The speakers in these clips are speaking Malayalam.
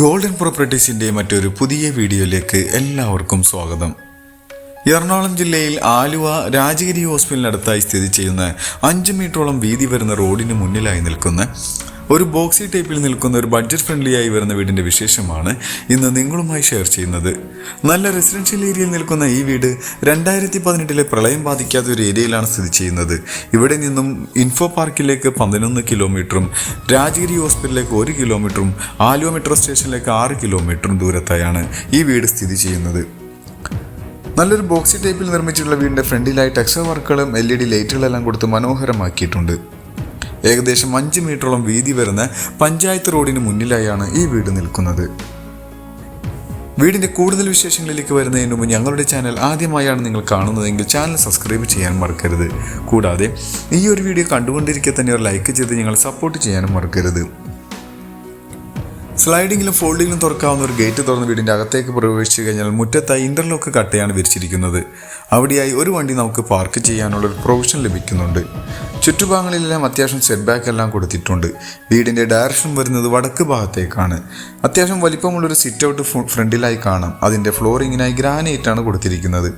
ഗോൾഡൻ പ്രോപ്പർട്ടീസിന്റെ മറ്റൊരു പുതിയ വീഡിയോയിലേക്ക് എല്ലാവർക്കും സ്വാഗതം. എറണാകുളം ജില്ലയിൽ ആലുവ രാജഗിരി ഹോസ്പിറ്റലിനടുത്തായി സ്ഥിതി ചെയ്യുന്ന അഞ്ച് മീറ്ററോളം വീതി വരുന്ന റോഡിന് മുന്നിലായി നിൽക്കുന്ന ഒരു ബോക്സി ടൈപ്പിൽ നിൽക്കുന്ന ഒരു ബഡ്ജറ്റ് ഫ്രണ്ട്ലി ആയി വരുന്ന വീടിന്റെ വിശേഷമാണ് ഇന്ന് നിങ്ങളുമായി ഷെയർ ചെയ്യുന്നത്. നല്ല റെസിഡൻഷ്യൽ ഏരിയയിൽ നിൽക്കുന്ന ഈ വീട് രണ്ടായിരത്തി പതിനെട്ടിലെ പ്രളയം ബാധിക്കാത്ത ഒരു ഏരിയയിലാണ് സ്ഥിതി ചെയ്യുന്നത്. ഇവിടെ നിന്നും ഇൻഫോ പാർക്കിലേക്ക് പതിനൊന്ന് കിലോമീറ്ററും രാജഗിരി ഹോസ്പിറ്റലിലേക്ക് ഒരു കിലോമീറ്ററും ആലുവ മെട്രോ സ്റ്റേഷനിലേക്ക് ആറ് കിലോമീറ്ററും ദൂരത്തായാണ് ഈ വീട് സ്ഥിതി ചെയ്യുന്നത്. നല്ലൊരു ബോക്സി ടൈപ്പിൽ നിർമ്മിച്ചിട്ടുള്ള വീടിന്റെ ഫ്രണ്ടിലായി ടെക്സ്റ്റർ വർക്കുകളും എൽ ഇ ഡി ലൈറ്റുകളെല്ലാം കൊടുത്ത് മനോഹരമാക്കിയിട്ടുണ്ട്. ഏകദേശം അഞ്ച് മീറ്ററോളം വീതി വരുന്ന പഞ്ചായത്ത് റോഡിന് മുന്നിലായാണ് ഈ വീട് നിൽക്കുന്നത്. വീടിന്റെ കൂടുതൽ വിശേഷങ്ങളിലേക്ക് വരുന്നതിന് മുമ്പ് ഞങ്ങളുടെ ചാനൽ ആദ്യമായാണ് നിങ്ങൾ കാണുന്നതെങ്കിൽ ചാനൽ സബ്സ്ക്രൈബ് ചെയ്യാൻ മറക്കരുത്. കൂടാതെ ഈ ഒരു വീഡിയോ കണ്ടുകൊണ്ടിരിക്കെ തന്നെ ഒരു ലൈക്ക് ചെയ്ത് ഞങ്ങൾ സപ്പോർട്ട് ചെയ്യാനും മറക്കരുത്. സ്ലൈഡിങ്ങിലും ഫോൾഡിങ്ങിലും തുറക്കാവുന്ന ഒരു ഗേറ്റ് തുറന്ന് വീടിന്റെ അകത്തേക്ക് പ്രവേശിച്ചു കഴിഞ്ഞാൽ മുറ്റത്തായി ഇന്റർലോക്ക് കട്ടയാണ് വിരിച്ചിരിക്കുന്നത്. അവിടെയായി ഒരു വണ്ടി നമുക്ക് പാർക്ക് ചെയ്യാനുള്ള ഒരു പ്രൊവിഷൻ ലഭിക്കുന്നുണ്ട്. ചുറ്റുഭാഗങ്ങളിലെല്ലാം അത്യാവശ്യം സെറ്റ് ബാക്ക് എല്ലാം കൊടുത്തിട്ടുണ്ട്. വീടിന്റെ ഡയറക്ഷൻ വരുന്നത് വടക്ക് ഭാഗത്തേക്കാണ്. അത്യാവശ്യം വലിപ്പമുള്ളൊരു സിറ്റ് ഔട്ട് ഫ്രണ്ടിലായി കാണാം. അതിന്റെ ഫ്ലോറിങ്ങിനായി ഗ്രാനൈറ്റാണ് കൊടുത്തിരിക്കുന്നത്.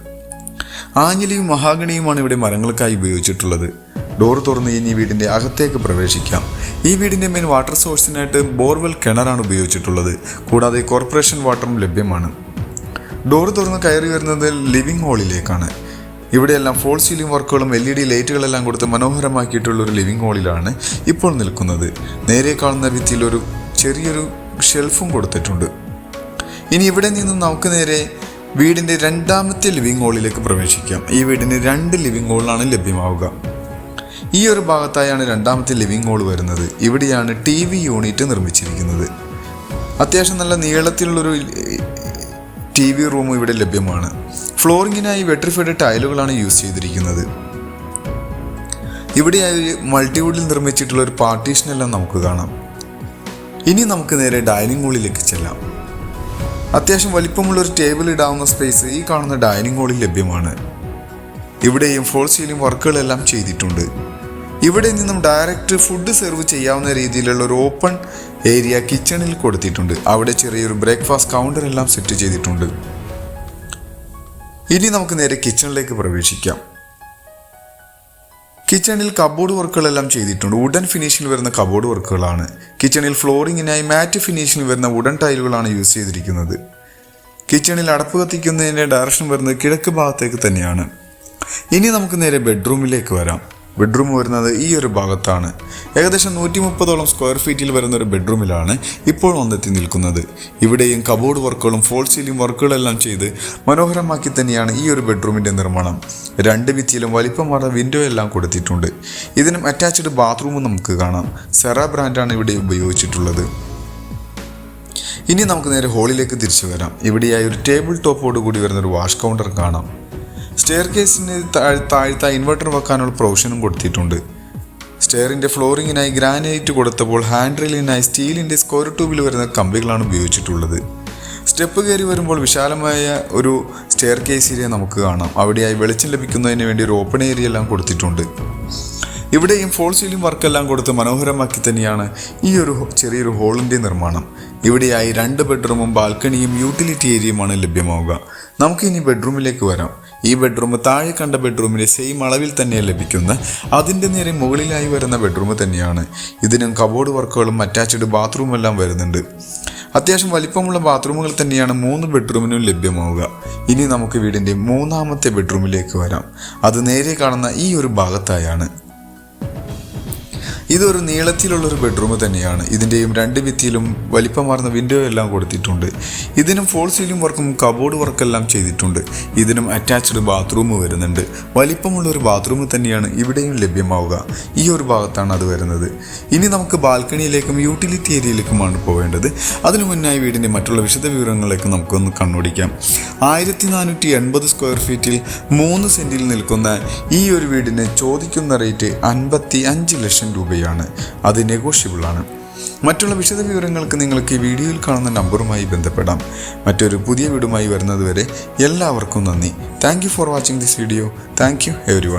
ആഞ്ഞിലിയും മഹാഗണിയുമാണ് ഇവിടെ മരങ്ങൾക്കായി ഉപയോഗിച്ചിട്ടുള്ളത്. ഡോർ തുറന്ന് ഇനി വീടിന്റെ അകത്തേക്ക് പ്രവേശിക്കാം. ഈ വീടിന്റെ മെയിൻ വാട്ടർ സോഴ്സിനായിട്ട് ബോർവെൽ കിണറാണ് ഉപയോഗിച്ചിട്ടുള്ളത്. കൂടാതെ കോർപ്പറേഷൻ വാട്ടറും ലഭ്യമാണ്. ഡോർ തുറന്ന് കയറി വരുന്നത് ലിവിംഗ് ഹാളിലേക്കാണ് ഇവിടെയെല്ലാം ഫോൾ സീലിംഗ് വർക്കുകളും എൽ ഇ ഡി ലൈറ്റുകളെല്ലാം കൊടുത്ത് മനോഹരമാക്കിയിട്ടുള്ള ഒരു ലിവിംഗ് ഹാളിലാണ് ഇപ്പോൾ നിൽക്കുന്നത്. നേരെ കാണുന്ന ഭിത്തിയിൽ ഒരു ചെറിയൊരു ഷെൽഫും കൊടുത്തിട്ടുണ്ട്. ഇനി ഇവിടെ നിന്ന് നമുക്ക് നേരെ വീടിന്റെ രണ്ടാമത്തെ ലിവിംഗ് ഹാളിലേക്ക് പ്രവേശിക്കാം. ഈ വീടിന് രണ്ട് ലിവിംഗ് ഹാളാണ് ലഭ്യമാവുക. ഈ ഒരു ഭാഗത്തായാണ് രണ്ടാമത്തെ ലിവിംഗ് ഹോൾ വരുന്നത്. ഇവിടെയാണ് ടി വി യൂണിറ്റ് നിർമ്മിച്ചിരിക്കുന്നത്. അത്യാവശ്യം നല്ല നീളത്തിലുള്ളൊരു ടി വി റൂം ഇവിടെ ലഭ്യമാണ്. ഫ്ലോറിങ്ങിനായി വെട്രിഫൈഡ് ടൈലുകളാണ് യൂസ് ചെയ്തിരിക്കുന്നത്. ഇവിടെയായി മൾട്ടിവുഡിൽ നിർമ്മിച്ചിട്ടുള്ള ഒരു പാർട്ടീഷനെല്ലാം നമുക്ക് കാണാം. ഇനി നമുക്ക് നേരെ ഡൈനിങ് ഹാളിലേക്ക് ചെല്ലാം. അത്യാവശ്യം വലിപ്പമുള്ള ഒരു ടേബിൾ ഇടാവുന്ന സ്പേസ് ഈ കാണുന്ന ഡൈനിങ് ഹാളിൽ ലഭ്യമാണ്. ഇവിടെയും ഫോൾ സീലിംഗ് വർക്കുകളെല്ലാം ചെയ്തിട്ടുണ്ട്. ഇവിടെ നിന്നും ഡയറക്റ്റ് ഫുഡ് സെർവ് ചെയ്യാവുന്ന രീതിയിലുള്ള ഒരു ഓപ്പൺ ഏരിയ കിച്ചണിൽ കൊടുത്തിട്ടുണ്ട്. അവിടെ ചെറിയൊരു ബ്രേക്ക്ഫാസ്റ്റ് കൗണ്ടർ എല്ലാം സെറ്റ് ചെയ്തിട്ടുണ്ട്. ഇനി നമുക്ക് നേരെ കിച്ചണിലേക്ക് പ്രവേശിക്കാം. കിച്ചണിൽ കബോർഡ് വർക്കുകളെല്ലാം ചെയ്തിട്ടുണ്ട്. വുഡൻ ഫിനിഷിൽ വരുന്ന കബോർഡ് വർക്കുകളാണ് കിച്ചണിൽ ഫ്ലോറിങ്ങിനായി മാറ്റ് ഫിനിഷിൽ വരുന്ന വുഡൻ ടൈലുകളാണ് യൂസ് ചെയ്തിരിക്കുന്നത്. കിച്ചണിൽ അടപ്പ് കത്തിക്കുന്നതിന്റെ ഡയറക്ഷൻ വരുന്നത് കിഴക്ക് ഭാഗത്തേക്ക് തന്നെയാണ്. ഇനി നമുക്ക് നേരെ ബെഡ്റൂമിലേക്ക് വരാം. ബെഡ്റൂം വരുന്നത് ഈ ഒരു ഭാഗത്താണ്. ഏകദേശം നൂറ്റി മുപ്പതോളം സ്ക്വയർ ഫീറ്റിൽ വരുന്ന ഒരു ബെഡ്റൂമിലാണ് ഇപ്പോൾ വന്നെത്തി നിൽക്കുന്നത്. ഇവിടെയും കബോർഡ് വർക്കുകളും ഫോൾ സീലിംഗ് വർക്കുകളെല്ലാം ചെയ്ത് മനോഹരമാക്കി തന്നെയാണ് ഈ ഒരു ബെഡ്റൂമിന്റെ നിർമ്മാണം. രണ്ട് ഭിത്തിയിലും വലിപ്പമാർന്ന വിൻഡോ എല്ലാം കൊടുത്തിട്ടുണ്ട്. ഇതിനും അറ്റാച്ച്ഡ് ബാത്റൂമും നമുക്ക് കാണാം. സെറ ബ്രാൻഡാണ് ഇവിടെ ഉപയോഗിച്ചിട്ടുള്ളത്. ഇനി നമുക്ക് നേരെ ഹോളിലേക്ക് തിരിച്ചു വരാം. ഇവിടെയായി ഒരു ടേബിൾ ടോപ്പോട് കൂടി വരുന്ന ഒരു വാഷ് കൗണ്ടർ കാണാം. സ്റ്റെയർ കേസിന് താഴ്ത്ത ഇൻവെർട്ടർ വെക്കാനുള്ള പ്രൊവിഷനും കൊടുത്തിട്ടുണ്ട്. സ്റ്റെയറിന്റെ ഫ്ലോറിങ്ങിനായി ഗ്രാനൈറ്റ് കൊടുത്തപ്പോൾ ഹാൻഡ് റെയിലിനായി സ്റ്റീലിന്റെ സ്ക്വയർ ട്യൂബിൽ വരുന്ന കമ്പികളാണ് ഉപയോഗിച്ചിട്ടുള്ളത്. സ്റ്റെപ്പ് കയറി വരുമ്പോൾ വിശാലമായ ഒരു സ്റ്റെയർ കേസ് ഏരിയ നമുക്ക് കാണാം. അവിടെയായി വെളിച്ചം ലഭിക്കുന്നതിന് വേണ്ടി ഒരു ഓപ്പൺ ഏരിയ എല്ലാം കൊടുത്തിട്ടുണ്ട്. ഇവിടെയും ഫോൾ സീലിംഗ് വർക്കെല്ലാം കൊടുത്ത് മനോഹരമാക്കി തന്നെയാണ് ഈ ഒരു ചെറിയൊരു ഹോളിന്റെ നിർമ്മാണം. ഇവിടെയായി രണ്ട് ബെഡ്റൂമും ബാൽക്കണിയും യൂട്ടിലിറ്റി ഏരിയയുമാണ് ലഭ്യമാവുക. നമുക്കിനി ബെഡ്റൂമിലേക്ക് വരാം. ഈ ബെഡ്റൂം താഴെ കണ്ട ബെഡ്റൂമിന്റെ സെയിം അളവിൽ തന്നെ ലഭിക്കുന്ന അതിന്റെ നേരെ മുകളിലായി വരുന്ന ബെഡ്റൂം തന്നെയാണ്. ഇതിനും കബോർഡ് വർക്കുകളും അറ്റാച്ച്ഡ് ബാത്റൂം എല്ലാം വരുന്നുണ്ട്. അത്യാവശ്യം വലിപ്പമുള്ള ബാത്റൂമുകൾ തന്നെയാണ് മൂന്ന് ബെഡ്റൂമിനും ലഭ്യമാവുക. ഇനി നമുക്ക് വീടിന്റെ മൂന്നാമത്തെ ബെഡ്റൂമിലേക്ക് വരാം. അത് നേരെ കാണുന്ന ഈ ഒരു ഭാഗത്തായാണ്. ഇതൊരു നീളത്തിലുള്ള ഒരു ബെഡ്റൂം തന്നെയാണ്. ഇതിന്റെയും രണ്ട് ഭിത്തിയിലും വലിപ്പമാർന്ന വിൻഡോ എല്ലാം കൊടുത്തിട്ടുണ്ട്. ഇതിനും ഫോൾ സീലിംഗ് വർക്കും കബോർഡ് വർക്കെല്ലാം ചെയ്തിട്ടുണ്ട്. ഇതിനും അറ്റാച്ച്ഡ് ബാത്റൂം വരുന്നുണ്ട്. വലിപ്പമുള്ള ഒരു ബാത്റൂം തന്നെയാണ് ഇവിടെയും ലഭ്യമാവുക. ഈ ഒരു ഭാഗത്താണ് അത് വരുന്നത്. ഇനി നമുക്ക് ബാൽക്കണിയിലേക്കും യൂട്ടിലിറ്റി ഏരിയയിലേക്കുമാണ് പോവേണ്ടത്. അതിനു മുന്നായി വീടിന്റെ മറ്റുള്ള വിശദ വിവരങ്ങളിലേക്ക് നമുക്കൊന്ന് കണ്ണോടിക്കാം. ആയിരത്തി നാനൂറ്റി എൺപത് സ്ക്വയർ ഫീറ്റിൽ മൂന്ന് സെന്റിൽ നിൽക്കുന്ന ഈ ഒരു വീടിന് ചോദിക്കുന്ന റേറ്റ് അൻപത്തി അഞ്ച് ലക്ഷം രൂപയാണ് അത് നെഗോഷ്യബിൾ ആണ്. മറ്റുള്ള വിശദ വിവരങ്ങൾക്ക് നിങ്ങൾക്ക് ഈ വീഡിയോയിൽ കാണുന്ന നമ്പറുമായി ബന്ധപ്പെടാം. മറ്റൊരു പുതിയ വീടുമായി വരുന്നതുവരെ എല്ലാവർക്കും നന്ദി. Thank for watching this video thank you every